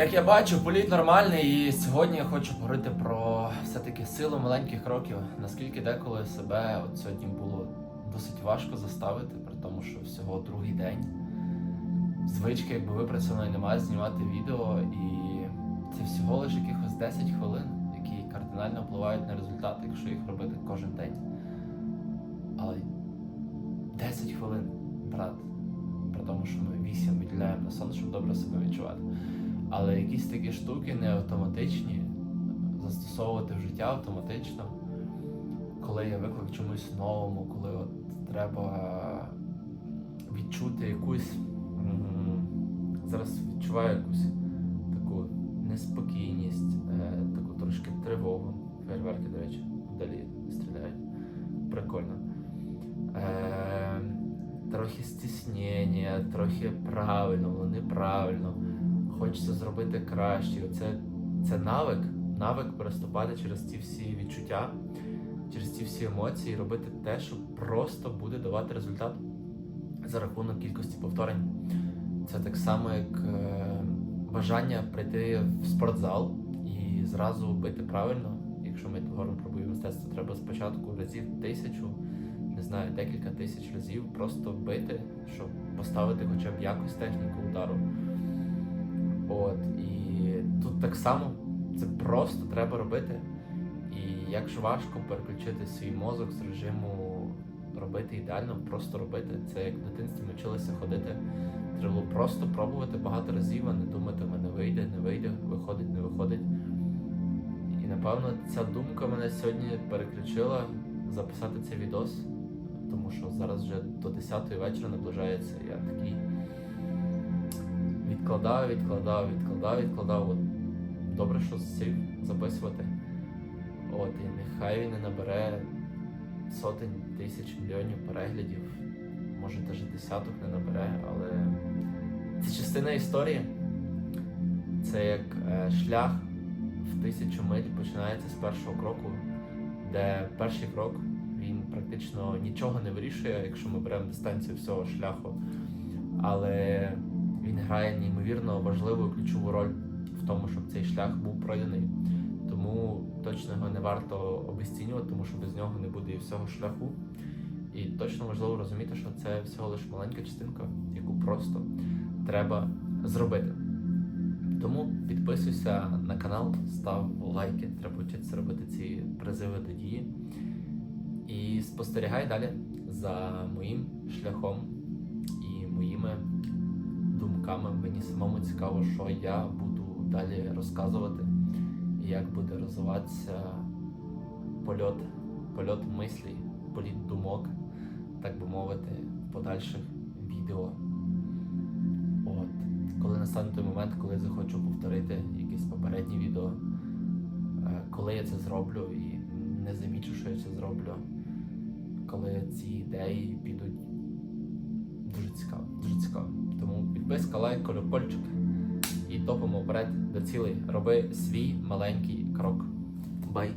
Як я бачу, політ нормальний, і сьогодні я хочу поговорити про все-таки силу маленьких кроків. Наскільки деколи себе от сьогодні було досить важко заставити, при тому, що всього другий день. Звички якби випрацьованої немає знімати відео, і це всього лише якихось 10 хвилин, які кардинально впливають на результат, якщо їх робити кожен день. Але 10 хвилин, брат, при тому, що ми 8 виділяємо на сон, щоб добре себе відчувати. Але якісь такі штуки не автоматичні, застосовувати в життя автоматично, коли є виклик чомусь новому, коли от треба відчути якусь. Зараз відчуваю якусь таку неспокійність, е, таку трошки тривогу. Фейерверки, до речі, вдалі стріляють. Прикольно. Е, трохи стіснення, трохи правильно, воно неправильно хочеться зробити краще. Це, це навик, навик переступати через ці всі відчуття, через ці всі емоції, робити те, що просто буде давати результат за рахунок кількості повторень. Це так само, як е, бажання прийти в спортзал і зразу бити правильно. Якщо ми говоримо про бойове мистецтво, треба спочатку разів тисячу, не знаю, декілька тисяч разів просто бити, щоб поставити хоча б якусь техніку удару. От і тут так само це просто треба робити. І якщо важко переключити свій мозок з режиму робити ідеально, просто робити. Це як в дитинстві ми вчилися ходити. Треба було просто пробувати багато разів, а не думати, в мене вийде, не вийде, виходить, не виходить. І напевно ця думка мене сьогодні переключила записати цей відос, тому що зараз вже до 10-ї вечора наближається. Я такий відкладав, відкладав, відкладав, відкладав. От добре, що сів записувати. От, і нехай він не набере сотень тисяч мільйонів переглядів, може навіть десяток не набере, але це частина історії. Це як е, шлях в тисячу миль починається з першого кроку, де перший крок він практично нічого не вирішує, якщо ми беремо дистанцію всього шляху. Але він грає неймовірно важливу і ключову роль в тому, щоб цей шлях був пройдений. Тому точно його не варто обесцінювати, тому що без нього не буде і всього шляху. І точно важливо розуміти, що це всього лише маленька частинка, яку просто треба зробити. Тому підписуйся на канал, став лайки, треба вчитися робити ці призиви до дії. І спостерігай далі за моїм шляхом і моїми думками. Мені самому цікаво, що я буду далі розказувати, і як буде розвиватися польот, польот мислі, політ думок, так би мовити, в подальших відео. От. Коли настане той момент, коли я захочу повторити якесь попереднє відео, е, коли я це зроблю і не замічу, що я це зроблю, коли ці ідеї підуть дуже цікаво, дуже цікаво. Тому підписка, лайк, колокольчик і топимо вперед до цілей. Роби свій маленький крок. Бай!